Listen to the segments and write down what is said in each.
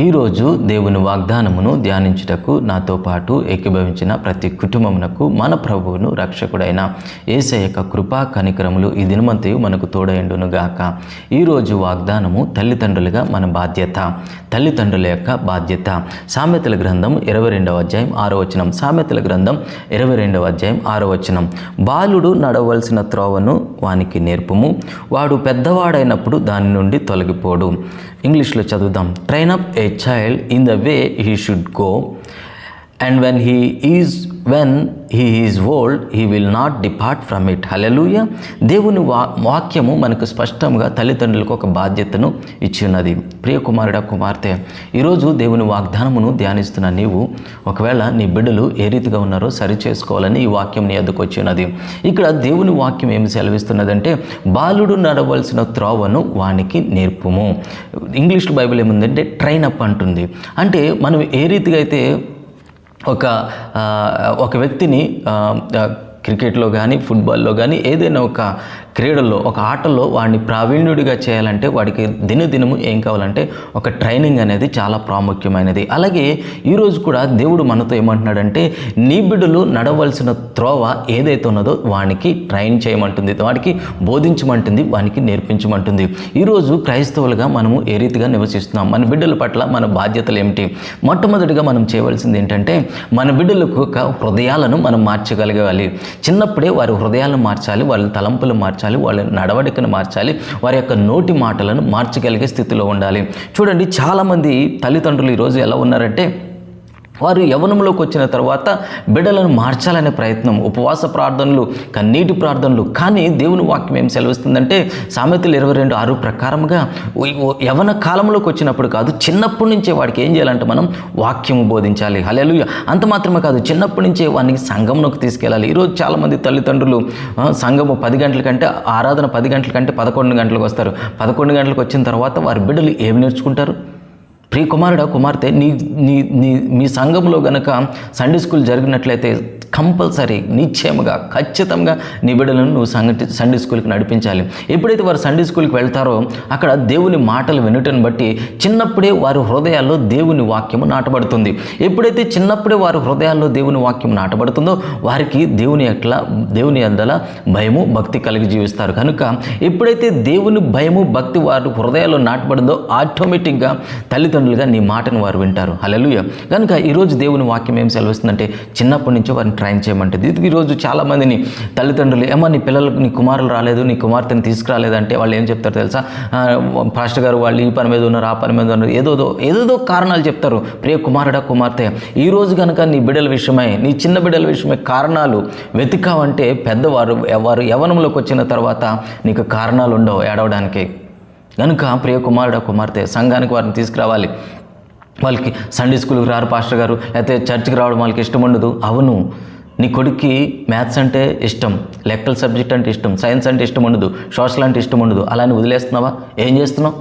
ఈరోజు దేవుని వాగ్దానమును ధ్యానించుటకు నాతో పాటు ఏకీభవించిన ప్రతి కుటుంబమునకు మన ప్రభువును రక్షకుడైన ఏసయ యొక్క కృపా కనికరములు ఈ దినమంతయు మనకు తోడయండును గాక ఈరోజు వాగ్దానము తల్లిదండ్రులుగా మన బాధ్యత తల్లిదండ్రుల యొక్క బాధ్యత. సామెతల గ్రంథం ఇరవై రెండవ అధ్యాయం ఆరో వచనం. సామెతల గ్రంథం ఇరవై రెండవ అధ్యాయం ఆరో వచనం. బాలుడు నడవలసిన త్రోవను వానికి నేర్పుము వాడు పెద్దవాడైనప్పుడు దాని నుండి తొలగిపోడు. ఇంగ్లీష్లో చదువుదాం. Train up a child in the way he should go and when he is when he is old he will not depart from it hallelujah దేవుని వా వాక్యము మనకు స్పష్టంగా తల్లిదండ్రులకు ఒక బాధ్యతను ఇచ్చి ఉన్నది ప్రియ కుమారుడ కుమార్తె ఈరోజు దేవుని వాగ్దానమును ధ్యానిస్తున్న నీవు ఒకవేళ నీ బిడ్డలు ఏ రీతిగా ఉన్నారో సరి చేసుకోవాలని ఈ వాక్యం నీ ఎద్దుకు ఉన్నది ఇక్కడ దేవుని వాక్యం ఏమి సెలవిస్తున్నదంటే బాలుడు నడవలసిన త్రోవను వానికి నేర్పుము. ఇంగ్లీష్ బైబిల్ ఏముందంటే ట్రైన్ అప్ అంటుంది. అంటే మనం ఏ రీతిగా అయితే ఒక ఒక వ్యక్తిని క్రికెట్లో కానీ ఫుట్బాల్లో కానీ ఏదైనా ఒక క్రీడల్లో ఒక ఆటలో వాడిని ప్రావీణ్యుడిగా చేయాలంటే వాడికి దినదినము ఏం కావాలంటే ఒక ట్రైనింగ్ అనేది చాలా ప్రాముఖ్యమైనది. అలాగే ఈరోజు కూడా దేవుడు మనతో ఏమంటున్నాడంటే నీ బిడ్డలు నడవలసిన త్రోవ ఏదైతే ఉన్నదో వానికి ట్రైన్ చేయమంటుంది వాడికి బోధించమంటుంది వానికి నేర్పించమంటుంది. ఈరోజు క్రైస్తవులుగా మనము ఏ రీతిగా నివసిస్తున్నాం? మన బిడ్డల పట్ల మన బాధ్యతలు ఏమిటి? మొట్టమొదటిగా మనం చేయవలసింది ఏంటంటే మన బిడ్డలకు ఒక హృదయాలను మనం మార్చగలగాలి. చిన్నప్పుడే వారి హృదయాలను మార్చాలి వాళ్ళ తలంపులు మార్చాలి వాళ్ళ నడవడికను మార్చాలి వారి యొక్క నోటి మాటలను మార్చగలిగే స్థితిలో ఉండాలి. చూడండి చాలామంది తల్లిదండ్రులు ఈరోజు ఎలా ఉన్నారంటే వారు యవనంలోకి వచ్చిన తర్వాత బిడ్డలను మార్చాలనే ప్రయత్నం ఉపవాస ప్రార్థనలు కన్నీటి ప్రార్థనలు. కానీ దేవుని వాక్యం ఏం సెలవిస్తుందంటే సామెతలు ఇరవై రెండు ఆరు ప్రకారముగా యవన కాలంలోకి వచ్చినప్పుడు కాదు చిన్నప్పటి నుంచే వాడికి ఏం చేయాలంటే మనం వాక్యము బోధించాలి. హలెలు అంత మాత్రమే కాదు చిన్నప్పటి నుంచే వాడిని సంఘంలోకి తీసుకెళ్ళాలి. ఈరోజు చాలామంది తల్లిదండ్రులు సంఘము పది గంటల కంటే ఆరాధన పది గంటల కంటే పదకొండు గంటలకు వస్తారు. పదకొండు గంటలకు వచ్చిన తర్వాత వారి బిడ్డలు ఏమి నేర్చుకుంటారు? ప్రియ కుమారుడా కుమార్తె నీ నీ నీ మీ సంఘంలో గనక సండే స్కూల్ జరిగినట్లయితే కంపల్సరీ నిశ్చయముగా ఖచ్చితంగా నీ బిడ్డలను నువ్వు సంఘటి సండే స్కూల్కి నడిపించాలి. ఎప్పుడైతే వారు సండే స్కూల్కి వెళ్తారో అక్కడ దేవుని మాటలు వినటం బట్టి చిన్నప్పుడే వారి హృదయాల్లో దేవుని వాక్యము నాటబడుతుంది. ఎప్పుడైతే చిన్నప్పుడే వారి హృదయాల్లో దేవుని వాక్యం నాటబడుతుందో వారికి దేవుని ఎట్లా దేవుని అందల భయము భక్తి కలిగి జీవిస్తారు. కనుక ఎప్పుడైతే దేవుని భయము భక్తి వారి హృదయాల్లో నాటబడిందో ఆటోమేటిక్గా తల్లిదండ్రులుగా నీ మాటను వారు వింటారు. హల్లెలూయ కనుక ఈరోజు దేవుని వాక్యం ఏం సెలవిస్తుందంటే చిన్నప్పటి నుంచి వారిని ట్రైన్ చేయమంటుంది. ఇది ఈరోజు చాలామందిని తల్లిదండ్రులు ఏమో నీ పిల్లలకు నీ కుమారులు రాలేదు నీ కుమార్తెని తీసుకురాలేదంటే వాళ్ళు ఏం చెప్తారు తెలుసా? పాస్టర్ గారు వాళ్ళు ఈ పని మీద ఉన్నారు ఆ పని మీద ఉన్నారు. ఏదోదో ఏదోదో కారణాలు చెప్తారు. ప్రియ కుమారుడా కుమార్తె ఈ రోజు కనుక నీ బిడ్డల విషయమై నీ చిన్న బిడ్డల విషయమై కారణాలు వెతికావంటే పెద్దవారు వారు యవనంలోకి వచ్చిన తర్వాత నీకు కారణాలు ఉండవు ఏడవడానికి. కనుక ప్రియ కుమారుడ కుమార్తె సంఘానికి వారిని తీసుకురావాలి. వాళ్ళకి సండే స్కూల్కి రారు పాస్టర్ గారు లేకపోతే చర్చ్కి రావడం వాళ్ళకి ఇష్టం ఉండదు. అవును నీ కొడుక్కి మ్యాథ్స్ అంటే ఇష్టం లెక్కల సబ్జెక్ట్ అంటే ఇష్టం సైన్స్ అంటే ఇష్టం ఉండదు సోషల్ అంటే ఇష్టం ఉండదు. అలానే వదిలేస్తున్నావా? ఏం చేస్తున్నావు?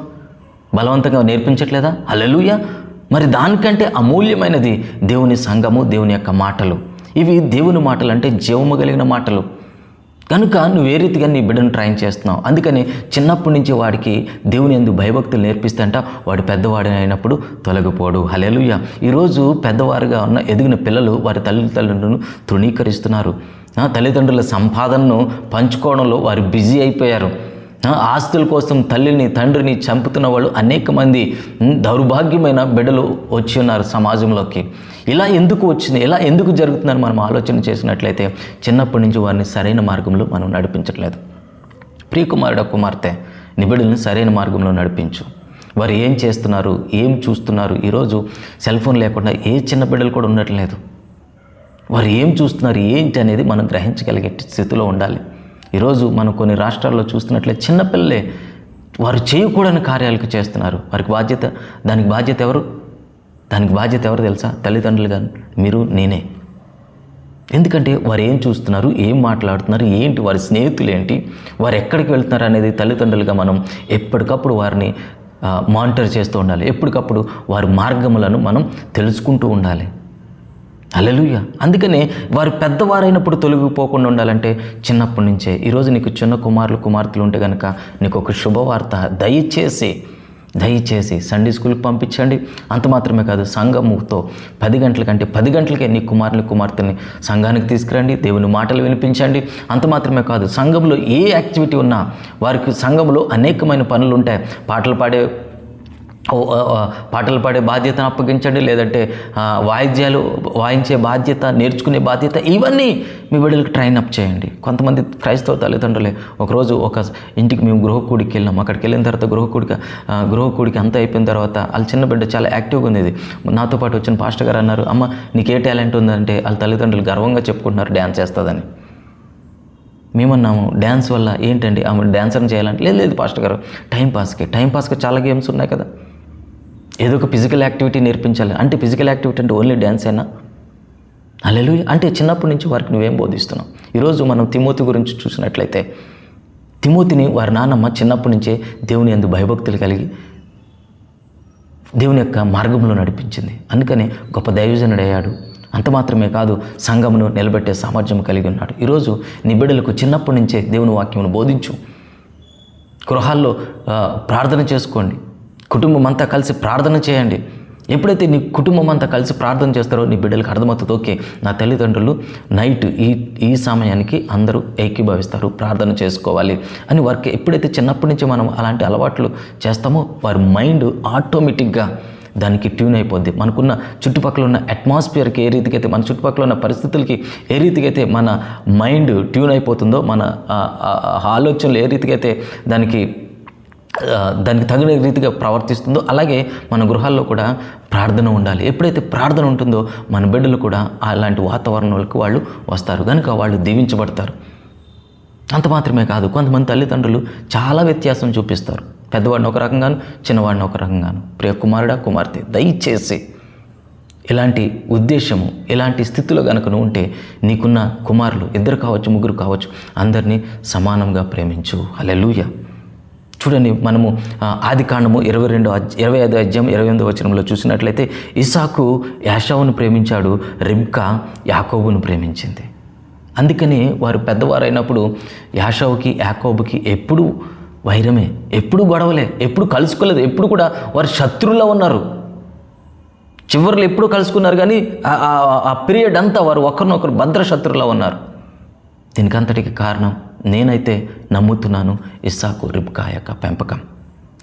బలవంతంగా నేర్పించట్లేదా? అలలుయ మరి దానికంటే అమూల్యమైనది దేవుని సంఘము దేవుని యొక్క మాటలు. ఇవి దేవుని మాటలు అంటే జీవము కలిగిన మాటలు. కనుక నువ్వు ఏ రీతిగా నీ బిడ్డను ట్రైన్ చేస్తున్నావు? అందుకని చిన్నప్పటి నుంచి వాడికి దేవుని ఎందు భయభక్తులు నేర్పిస్తేంట వాడు పెద్దవాడు అయినప్పుడు తొలగిపోడు. హలేలుయ్య ఈరోజు పెద్దవారుగా ఉన్న ఎదిగిన పిల్లలు వారి తల్లిదండ్రులను తృణీకరిస్తున్నారు. తల్లిదండ్రుల సంపాదనను పంచుకోవడంలో వారు బిజీ అయిపోయారు. ఆస్తుల కోసం తల్లిని తండ్రిని చంపుతున్న వాళ్ళు అనేక మంది దౌర్భాగ్యమైన బిడ్డలు వచ్చి ఉన్నారు సమాజంలోకి. ఇలా ఎందుకు వచ్చింది? ఇలా ఎందుకు జరుగుతుందని మనం ఆలోచన చేసినట్లయితే చిన్నప్పటి నుంచి వారిని సరైన మార్గంలో మనం నడిపించట్లేదు. ప్రియకుమారుడ కుమార్తె నిబిడులను సరైన మార్గంలో నడిపించు. వారు ఏం చేస్తున్నారు? ఏం చూస్తున్నారు? ఈరోజు సెల్ ఫోన్ లేకుండా ఏ చిన్న బిడ్డలు కూడా ఉండట్లేదు. వారు ఏం చూస్తున్నారు? ఏంటి అనేది మనం గ్రహించగలిగే స్థితిలో ఉండాలి. ఈరోజు మనం కొన్ని రాష్ట్రాల్లో చూస్తున్నట్లయితే చిన్నపిల్లలే వారు చేయకూడని కార్యాలకు చేస్తున్నారు. వారికి బాధ్యత దానికి బాధ్యత ఎవరు? దానికి బాధ్యత ఎవరు తెలుసా? తల్లిదండ్రులు కానీ మీరు నేనే. ఎందుకంటే వారు ఏం చూస్తున్నారు ఏం మాట్లాడుతున్నారు ఏంటి వారి స్నేహితులు ఏంటి వారు ఎక్కడికి వెళ్తున్నారు అనేది తల్లిదండ్రులుగా మనం ఎప్పటికప్పుడు వారిని మానిటర్ చేస్తూ ఉండాలి. ఎప్పటికప్పుడు వారి మార్గములను మనం తెలుసుకుంటూ ఉండాలి. అలెలుయ అందుకనే వారు పెద్దవారైనప్పుడు తొలగిపోకుండా ఉండాలంటే చిన్నప్పటి నుంచే. ఈరోజు నీకు చిన్న కుమారులు కుమార్తెలు ఉంటే కనుక నీకు ఒక శుభవార్త. దయచేసి దయచేసి సండే స్కూల్కి పంపించండి. అంత మాత్రమే కాదు సంఘముతో పది గంటల కంటే పది గంటలకే నీ కుమారుని కుమార్తెని సంఘానికి తీసుకురండి దేవుని మాటలు వినిపించండి. అంత మాత్రమే కాదు సంఘంలో ఏ యాక్టివిటీ ఉన్నా వారికి సంఘంలో అనేకమైన పనులు ఉంటాయి పాటలు పాడే పాటలు పాడే బాధ్యతను అప్పగించండి లేదంటే వాయిద్యాలు వాయించే బాధ్యత నేర్చుకునే బాధ్యత ఇవన్నీ మీ బిడ్డలకు ట్రైన్ అప్ చేయండి. కొంతమంది క్రైస్తవ తల్లిదండ్రులే ఒకరోజు ఒక ఇంటికి మేము గృహకూడికి వెళ్ళాం అక్కడికి వెళ్ళిన తర్వాత గృహకూడికి గృహకూడికి అంతా అయిపోయిన తర్వాత వాళ్ళ చిన్న బిడ్డ చాలా యాక్టివ్గా ఉంది నాతో పాటు వచ్చిన పాస్టర్ గారు అన్నారు అమ్మ నీకు ఏ టాలెంట్ ఉందంటే వాళ్ళ తల్లిదండ్రులు గర్వంగా చెప్పుకుంటున్నారు డ్యాన్స్ చేస్తుందని. మేమన్నాము డ్యాన్స్ వల్ల ఏంటండి? ఆమె డ్యాన్సర్ని చేయాలంటే లేదు లేదు పాస్టర్ గారు టైం పాస్కి టైం పాస్కి చాలా గేమ్స్ ఉన్నాయి కదా. ఏదో ఒక ఫిజికల్ యాక్టివిటీ నేర్పించాలి. అంటే ఫిజికల్ యాక్టివిటీ అంటే ఓన్లీ డ్యాన్స్ అయినా అలెలు అంటే చిన్నప్పటి నుంచి వారికి నువ్వేం బోధిస్తున్నావు? ఈరోజు మనం తిమోతి గురించి చూసినట్లయితే తిమోతిని వారి నాన్నమ్మ చిన్నప్పటి నుంచే దేవుని ఎందు భయభక్తులు కలిగి దేవుని యొక్క మార్గంలో నడిపించింది. అందుకనే గొప్ప దైవజనుడయ్యాడు. అంత మాత్రమే కాదు సంఘమును నిలబెట్టే సామర్థ్యం కలిగి ఉన్నాడు. ఈరోజు నీ బిడ్డలకు చిన్నప్పటి నుంచే దేవుని వాక్యమును బోధించు. గృహాల్లో ప్రార్థన చేసుకోండి. కుటుంబం అంతా కలిసి ప్రార్థన చేయండి. ఎప్పుడైతే నీ కుటుంబం అంతా కలిసి ప్రార్థన చేస్తారో నీ బిడ్డలకు అర్థమవుతుంది ఓకే నా తల్లిదండ్రులు నైట్ ఈ ఈ సమయానికి అందరూ ఏకీభవిస్తారు ప్రార్థన చేసుకోవాలి అని వారికి ఎప్పుడైతే చిన్నప్పటి నుంచి మనం అలాంటి అలవాట్లు చేస్తామో వారి మైండ్ ఆటోమేటిక్గా దానికి ట్యూన్ అయిపోద్ది. మనకున్న చుట్టుపక్కల ఉన్న అట్మాస్ఫియర్కి ఏ రీతికైతే మన చుట్టుపక్కల ఉన్న పరిస్థితులకి ఏ రీతికైతే మన మైండ్ ట్యూన్ అయిపోతుందో మన ఆలోచనలు ఏ రీతికైతే దానికి దానికి తగిన రీతిగా ప్రవర్తిస్తుందో అలాగే మన గృహాల్లో కూడా ప్రార్థన ఉండాలి. ఎప్పుడైతే ప్రార్థన ఉంటుందో మన బిడ్డలు కూడా అలాంటి వాతావరణాలకు వాళ్ళు వస్తారు. కనుక వాళ్ళు దీవించబడతారు. అంత మాత్రమే కాదు కొంతమంది తల్లిదండ్రులు చాలా వ్యత్యాసం చూపిస్తారు. పెద్దవాడిని ఒక రకంగాను చిన్నవాడిని ఒక రకంగాను. ప్రియ కుమారుడా కుమార్తె దయచేసి ఇలాంటి ఉద్దేశము ఇలాంటి స్థితిలో కనుక నువ్వు ఉంటే నీకున్న కుమారులు ఇద్దరు కావచ్చు ముగ్గురు కావచ్చు అందరినీ సమానంగా ప్రేమించు. హల్లెలూయా. చూడండి మనము ఆది కాండము ఇరవై రెండు ఇరవై ఐదు అధ్యాయం ఇరవై ఎనిమిది వచనంలో చూసినట్లయితే ఇసాకు యాషావును ప్రేమించాడు రిబ్కా యాకోబును ప్రేమించింది. అందుకని వారు పెద్దవారైనప్పుడు యాషావుకి యాకోబుకి ఎప్పుడు వైరమే ఎప్పుడు గొడవలే ఎప్పుడు కలుసుకోలేదు ఎప్పుడు కూడా వారు శత్రువులో ఉన్నారు. చివరిలో ఎప్పుడు కలుసుకున్నారు కానీ ఆ- ఆ పీరియడ్ అంతా వారు ఒకరినొకరు భద్ర శత్రువులా ఉన్నారు. దీనికంతటికి కారణం నేనైతే నమ్ముతున్నాను ఇస్సాకు రిబ్కా యొక్క పెంపకం.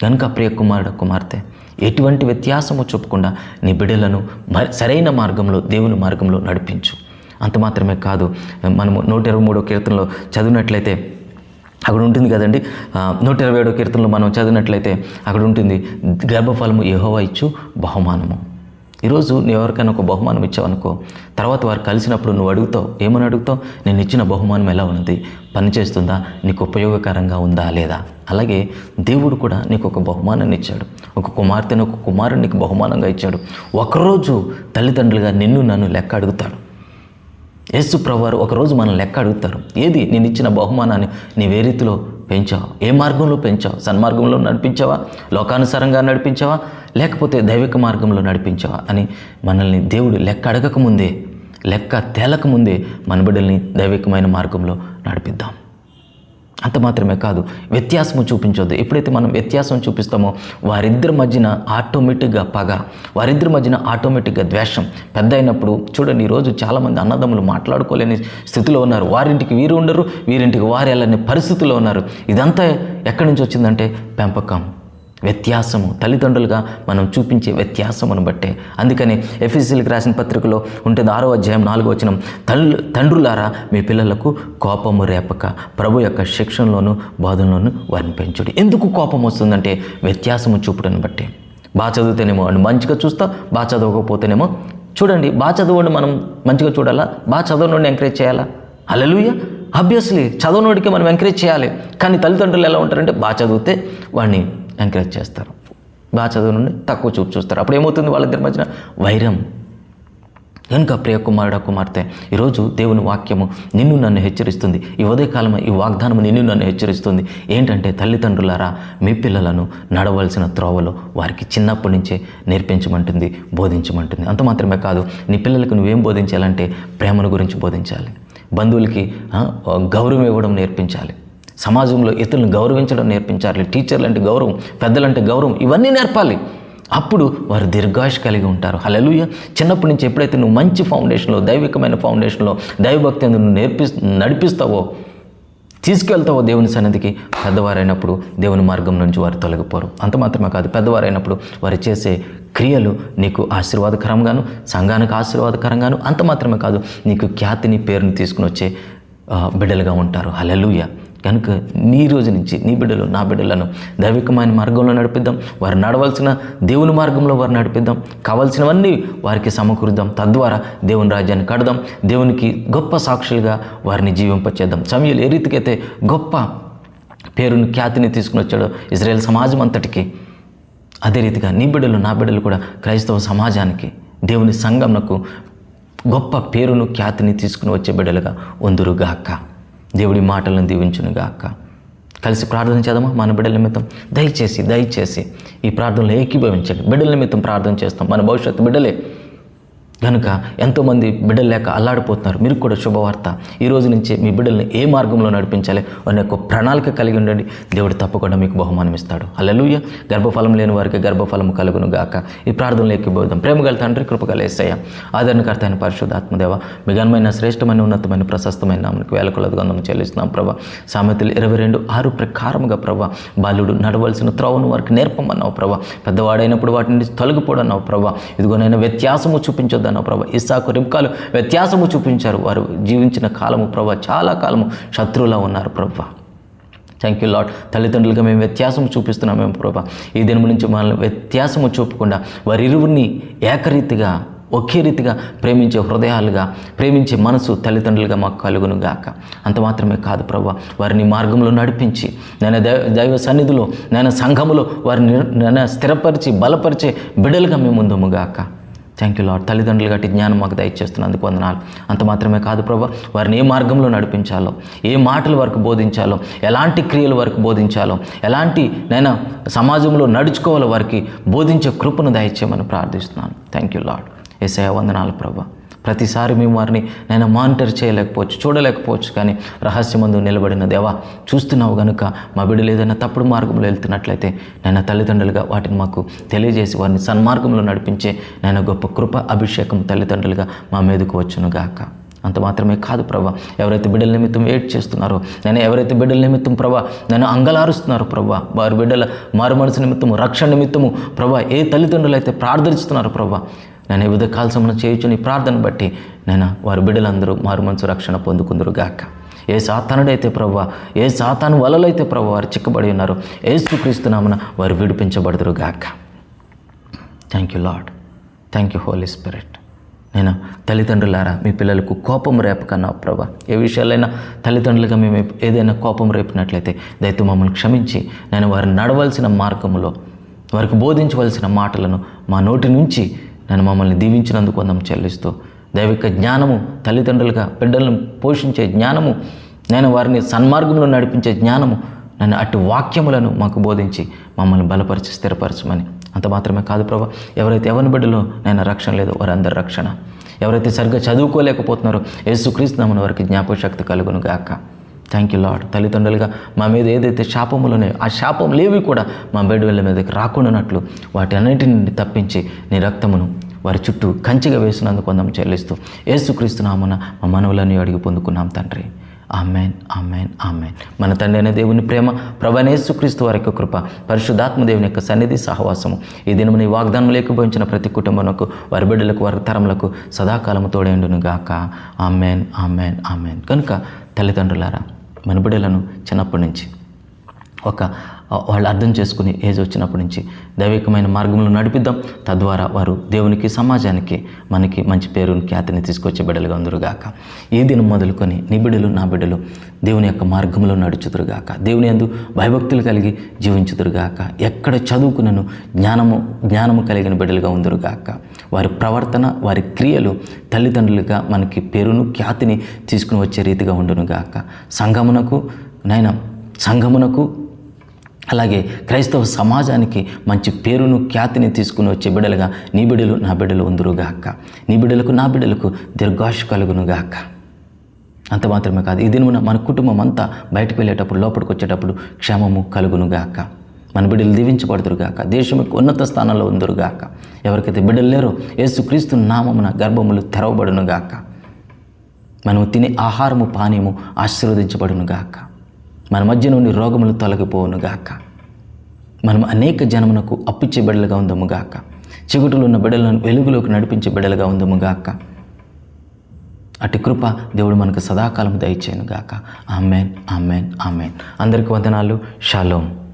కనుక ప్రియ కుమారుడు కుమార్తె ఎటువంటి వ్యత్యాసము చూపకుండా నీ బిడ్డలను సరైన మార్గంలో దేవుని మార్గంలో నడిపించు. అంత మాత్రమే కాదు మనము నూట ఇరవై మూడో కీర్తనలో చదివినట్లయితే అక్కడ ఉంటుంది కదండి నూట ఇరవై ఏడో కీర్తనలో మనం చదివినట్లయితే అక్కడ ఉంటుంది గర్భఫలము యహోవ ఇచ్చు బహుమానము. ఈరోజు నువ్వు ఎవరికైనా ఒక బహుమానం ఇచ్చావనుకో తర్వాత వారు కలిసినప్పుడు నువ్వు అడుగుతావు ఏమని అడుగుతావు? నేను ఇచ్చిన బహుమానం ఎలా ఉన్నది? పనిచేస్తుందా నీకు ఉపయోగకరంగా ఉందా లేదా? అలాగే దేవుడు కూడా నీకు ఒక బహుమానాన్ని ఇచ్చాడు. ఒక కుమార్తెను ఒక కుమారుని నీకు బహుమానంగా ఇచ్చాడు. ఒకరోజు తల్లిదండ్రులుగా నిన్ను నన్ను లెక్క అడుగుతాడు. యేసు ప్రవారు ఒకరోజు మనం లెక్క అడుగుతారు. ఏది? నేను ఇచ్చిన బహుమానాన్ని నీవే రీతిలో పెంచావా? ఏ మార్గంలో పెంచావు? సన్మార్గంలో నడిపించావా? లోకానుసారంగా నడిపించావా? లేకపోతే దైవిక మార్గంలో నడిపించావా? అని మనల్ని దేవుడు లెక్క అడగకముందే లెక్క తేలకముందే మన బిడ్డల్ని దైవికమైన మార్గంలో నడిపిద్దాం. అంత మాత్రమే కాదు వ్యత్యాసము చూపించొద్దు. ఎప్పుడైతే మనం వ్యత్యాసం చూపిస్తామో వారిద్దరి మధ్యన ఆటోమేటిక్గా పగ వారిద్దరి మధ్యన ఆటోమేటిక్గా ద్వేషం. పెద్ద అయినప్పుడు చూడండి ఈరోజు చాలామంది అన్నదమ్ములు మాట్లాడుకోలేని స్థితిలో ఉన్నారు. వారింటికి వీరు ఉండరు వీరింటికి వారు వెళ్ళని పరిస్థితిలో ఉన్నారు. ఇదంతా ఎక్కడి నుంచి వచ్చిందంటే పెంపకం. వ్యత్యాసము. తల్లిదండ్రులుగా మనం చూపించే వ్యత్యాసమును బట్టే. అందుకని ఎఫ్ఎస్సీలకు రాసిన పత్రికలో ఉంటుంది ఆరో అధ్యాయం నాలుగో వచనం తల్లు తండ్రులారా మీ పిల్లలకు కోపము రేపక. ప్రభు యొక్క శిక్షణలోను బాధల్లోనూ వారిని పెంచుడు. ఎందుకు కోపం వస్తుందంటే వ్యత్యాసము చూపుడని బట్టి. బాగా చదివితేనేమో అని మంచిగా చూస్తా బాగా చదవకపోతేనేమో చూడండి బాగా చదవండి మనం మంచిగా చూడాలా? బాగా చదవనుండి ఎంకరేజ్ చేయాలా? అలలుయ ఆబ్వియస్లీ చదవనోడికి మనం ఎంకరేజ్ చేయాలి. కానీ తల్లిదండ్రులు ఎలా ఉంటారంటే బాగా చదివితే వాడిని ఎంకరేజ్ చేస్తారు. బాగా చదువు నుండి తక్కువ చూపు చూస్తారు. అప్పుడు ఏమవుతుంది వాళ్ళిద్దరి మధ్యన? వైరం. కనుక ప్రియ కుమారుడ కుమార్తె ఈరోజు దేవుని వాక్యము నిన్ను నన్ను హెచ్చరిస్తుంది. ఈ ఉదయకాలం ఈ వాగ్దానము నిన్ను నన్ను హెచ్చరిస్తుంది. ఏంటంటే తల్లిదండ్రులారా మీ పిల్లలను నడవలసిన త్రోవలో వారికి చిన్నప్పటి నుంచే నేర్పించమంటుంది బోధించమంటుంది. అంత మాత్రమే కాదు నీ పిల్లలకు నువ్వేం బోధించాలంటే ప్రేమను గురించి బోధించాలి. బంధువులకి గౌరవం ఇవ్వడం నేర్పించాలి. సమాజంలో ఇతరులను గౌరవించడం నేర్పించాలి. టీచర్లు అంటే గౌరవం పెద్దలంటే గౌరవం ఇవన్నీ నేర్పాలి. అప్పుడు వారు దీర్ఘాయుష కలిగి ఉంటారు. హలలుయ చిన్నప్పటి నుంచి ఎప్పుడైతే నువ్వు మంచి ఫౌండేషన్లో దైవికమైన ఫౌండేషన్లో దైవభక్తి అందు నువ్వు నేర్పి నడిపిస్తావో తీసుకెళ్తావో దేవుని సన్నిధికి పెద్దవారైనప్పుడు దేవుని మార్గం నుంచి వారు తొలగిపోరు. అంత మాత్రమే కాదు పెద్దవారైనప్పుడు వారు చేసే క్రియలు నీకు ఆశీర్వాదకరంగాను సంఘానికి ఆశీర్వాదకరంగాను అంత మాత్రమే కాదు నీకు ఖ్యాతిని పేరుని తీసుకుని వచ్చే బిడ్డలుగా ఉంటారు. హలలుయ కనుక నీ రోజు నుంచి నీ బిడ్డలు నా బిడ్డలను దైవికమైన మార్గంలో నడిపిద్దాం. వారు నడవలసిన దేవుని మార్గంలో వారు నడిపిద్దాం. కావలసినవన్నీ వారికి సమకూరుద్దాం. తద్వారా దేవుని రాజ్యాన్ని కడదాం. దేవునికి గొప్ప సాక్షులుగా వారిని జీవింపచేద్దాం. సమయంలో ఏ రీతికైతే గొప్ప పేరుని ఖ్యాతిని తీసుకుని వచ్చాడో ఇజ్రాయెల్ సమాజం అంతటికి అదే రీతిగా నీ బిడ్డలు నా బిడ్డలు కూడా క్రైస్తవ సమాజానికి దేవుని సంఘంనకు గొప్ప పేరును ఖ్యాతిని తీసుకుని వచ్చే బిడ్డలుగా ఉందురుగాక. దేవుడి మాటలను దీవించునుగాక కలిసి ప్రార్థన చేద్దామా? మన బిడ్డల నిమిత్తం. దయచేసి దయచేసి ఈ ప్రార్థనలో ఏకీభవించండి. బిడ్డల నిమిత్తం ప్రార్థన చేస్తాం. మన భవిష్యత్తు బిడ్డలే కనుక ఎంతోమంది బిడ్డలు లేక అల్లాడిపోతున్నారు. మీరు కూడా శుభవార్త. ఈ రోజు నుంచి మీ బిడ్డల్ని ఏ మార్గంలో నడిపించాలి అనే ఒక ప్రణాళిక కలిగి ఉండండి. దేవుడు తప్పకుండా మీకు బహుమానం ఇస్తాడు. అల్లలుయ్య గర్భఫలం లేని వారికి గర్భఫలం కలుగును గాక. ఈ ప్రార్థనలు ఎక్కిపోదాం ప్రేమ గల తండ్రి కృపగల ఏసయ్య ఆదరణకర్త అయిన పరిశుద్ధాత్మదేవ మీ ఘనమైన శ్రేష్టమైన ఉన్నతమైన ప్రశస్తమైన నామనికి వేల కొలది గంధం చెల్లిస్తున్నాం ప్రభా. సామెతలు ఇరవై రెండు ఆరు ప్రకారముగా ప్రభా బాలుడు నడవలసిన త్రోవను వారికి నేర్పమన్నావు ప్రభా. పెద్దవాడైనప్పుడు వాటి నుంచి తొలగిపోడన్నావు ప్రభా. ఇదిగోనైనా వ్యత్యాసము చూపించొద్దన్నావు ప్రభా? ఇస్సాకు రిబ్కాలు వ్యత్యాసము చూపించారు. వారు జీవించిన కాలము ప్రభా చాలా కాలము శత్రువులా ఉన్నారు ప్రభా. థ్యాంక్ యూ లాడ్ తల్లిదండ్రులుగా మేము వ్యత్యాసం చూపిస్తున్నాం మేము ప్రభా. ఈ దినం నుంచి మనల్ని వ్యత్యాసము చూపకుండా వారిరువురిని ఏకరీతిగా ఒకే రీతిగా ప్రేమించే హృదయాలుగా ప్రేమించే మనసు తల్లిదండ్రులుగా మాకు కలుగును గాక. అంత మాత్రమే కాదు ప్రభా. వారిని మార్గంలో నడిపించి నేను దైవ దైవ సన్నిధిలో నేను సంఘములో వారిని నేను స్థిరపరిచి బలపరిచే బిడలుగా మేము ముందుము గాక. థ్యాంక్ యూ లాడ్ తల్లిదండ్రులు గట్టి జ్ఞానం మాకు దయచేస్తున్నందుకు వందనాలు. అంత మాత్రమే కాదు ప్రభా వారిని ఏ మార్గంలో నడిపించాలో ఏ మాటలు వరకు బోధించాలో ఎలాంటి క్రియల వరకు బోధించాలో ఎలాంటి నేను సమాజంలో నడుచుకోవాలో వారికి బోధించే కృపను దయచేయమని ప్రార్థిస్తున్నాను. థ్యాంక్ యూ లాడ్ ఏసయ వందనాలు ప్రభా. ప్రతిసారి మేము వారిని నేను మానిటర్ చేయలేకపోవచ్చు చూడలేకపోవచ్చు. కానీ రహస్యమందు నిలబడిన దేవా చూస్తున్నావు గనుక మా బిడ్డలు ఏదైనా తప్పుడు మార్గంలో వెళ్తున్నట్లయితే నేను తల్లిదండ్రులుగా వాటిని మాకు తెలియజేసి వారిని సన్మార్గంలో నడిపించే నేను గొప్ప కృప అభిషేకం తల్లిదండ్రులుగా మా మీదకు వచ్చును గాక. అంత మాత్రమే కాదు ప్రభా ఎవరైతే బిడ్డల నిమిత్తం వెయిట్ చేస్తున్నారో నేను ఎవరైతే బిడ్డల నిమిత్తం ప్రభా నన్ను అంగలారుస్తున్నారో ప్రభా వారి బిడ్డల మారు మనసు నిమిత్తము రక్షణ నిమిత్తము ప్రభా ఏ తల్లిదండ్రులు అయితే ప్రార్థిస్తున్నారో ప్రభా నేను వివిధ కాల్సమును చేయుచుని ప్రార్థన బట్టి నేను వారి బిడ్డలందరూ మారు మనసు రక్షణ పొందుకుందరు గాక. ఏ సాతానుడైతే ప్రభా ఏ సాతాను వలలైతే ప్రభు వారు చిక్కబడి ఉన్నారు ఏసుక్రీస్తునామన వారు విడిపించబడదురు గాక. Thank you lord thank you holy spirit నేను తల్లిదండ్రులారా మీ పిల్లలకు కోపం రేపకన్నా ప్రభా ఏ విషయాలైనా తల్లిదండ్రులుగా మేము ఏదైనా కోపం రేపినట్లయితే దయతో మమ్మల్ని క్షమించి నేను వారిని నడవలసిన మార్గంలో వారికి బోధించవలసిన మాటలను మా నోటి నుంచి నన్ను మమ్మల్ని దీవించినందుకు వందం చెల్లిస్తూ దైవిక జ్ఞానము తల్లిదండ్రులుగా బిడ్డలను పోషించే జ్ఞానము నేను వారిని సన్మార్గంలో నడిపించే జ్ఞానము నన్ను అటు వాక్యములను మాకు బోధించి మమ్మల్ని బలపరిచి స్థిరపరచమని. అంత మాత్రమే కాదు ప్రభా ఎవరైతే ఎవరి బిడ్డలో నేను రక్షణ లేదో వారందరి రక్షణ. ఎవరైతే సరిగ్గా చదువుకోలేకపోతున్నారో యేసుక్రీస్తునామని వారికి జ్ఞాపకశక్తి కలుగును గాక థ్యాంక్ యూ లాడ్ తల్లిదండ్రులుగా మా మీద ఏదైతే శాపములు ఉన్నాయో ఆ శాపం లేవి కూడా మా బిడ్డల మీదకి రాకుండానట్లు వాటి అన్నిటి నుండి తప్పించి నీ రక్తమును వారి చుట్టూ కంచిగా వేసినందుకు కొందం చెల్లిస్తూ ఏసుక్రీస్తునామన మా మనవులను అడిగి పొందుకున్నాం తండ్రి. ఆమెన్ ఆమెన్ ఆమెన్. మన తండ్రి అనే దేవుని ప్రేమ ప్రభనేసుక్రీస్తు వారి యొక్క కృప పరిశుద్ధాత్మ దేవుని యొక్క సన్నిధి సహవాసము ఈ దినము నీ వాగ్దానం లేకపోయించిన ప్రతి కుటుంబమునకు వారి బిడ్డలకు వారి తరములకు సదాకాలము తోడేండును గాక ఆమెన్ ఆమెన్ ఆమెన్. కనుక తల్లిదండ్రులారా మన చిన్నప్పటి నుంచి. ఒక వాళ్ళు అర్థం చేసుకుని ఏజ్ వచ్చినప్పటి నుంచి దైవికమైన మార్గంలో నడిపిద్దాం. తద్వారా వారు దేవునికి సమాజానికి మనకి మంచి పేరుని ఖ్యాతిని తీసుకొచ్చే బిడ్డలుగా ఉందరుగాక. ఏ దినం మొదలుకొని నీ బిడ్డలు నా బిడ్డలు దేవుని యొక్క మార్గంలో నడుచుదురుగాక. దేవుని అందు భయభక్తులు కలిగి జీవించుదురుగాక. ఎక్కడ చదువుకున్నను జ్ఞానము జ్ఞానము కలిగిన బిడ్డలుగా ఉందరుగాక. వారి ప్రవర్తన వారి క్రియలు తల్లిదండ్రులుగా మనకి పేరును ఖ్యాతిని తీసుకుని వచ్చే రీతిగా ఉండునుగాక. సంఘమునకు నైనా సంఘమునకు అలాగే క్రైస్తవ సమాజానికి మంచి పేరును ఖ్యాతిని తీసుకుని వచ్చే బిడ్డలుగా నీ బిడ్డలు నా బిడ్డలు ఉందరుగాక నీ బిడ్డలకు నా బిడ్డలకు దీర్ఘాషు కలుగునుగాక అంత మాత్రమే కాదు ఈ దినమున మన కుటుంబం అంతా బయటకు వెళ్ళేటప్పుడు లోపలికి వచ్చేటప్పుడు క్షేమము కలుగునుగాక మన బిడ్డలు దీవించబడుతురుగాక దేశం యొక్క ఉన్నత స్థానంలో ఉందరుగాక ఎవరికైతే బిడ్డలు లేరో యేసుక్రీస్తు నామమున గర్భములు తెరవబడునుగాక మనము తినే ఆహారము పానీయము ఆశీర్వదించబడునుగాక మన మధ్య నుండి రోగములు తొలగిపోవునుగాక మనం అనేక జనమునకు అప్పిచ్చే బిడ్డలుగా ఉందముగాక చిగుటులు ఉన్న బిడ్డలను వెలుగులోకి నడిపించే బిడ్డలుగా ఉందముగాక అటు కృప దేవుడు మనకు సదాకాలం దయచేయనుగాక ఆమెన్ ఆమెన్ ఆమెన్. అందరికి వందనాలు. షాలోం.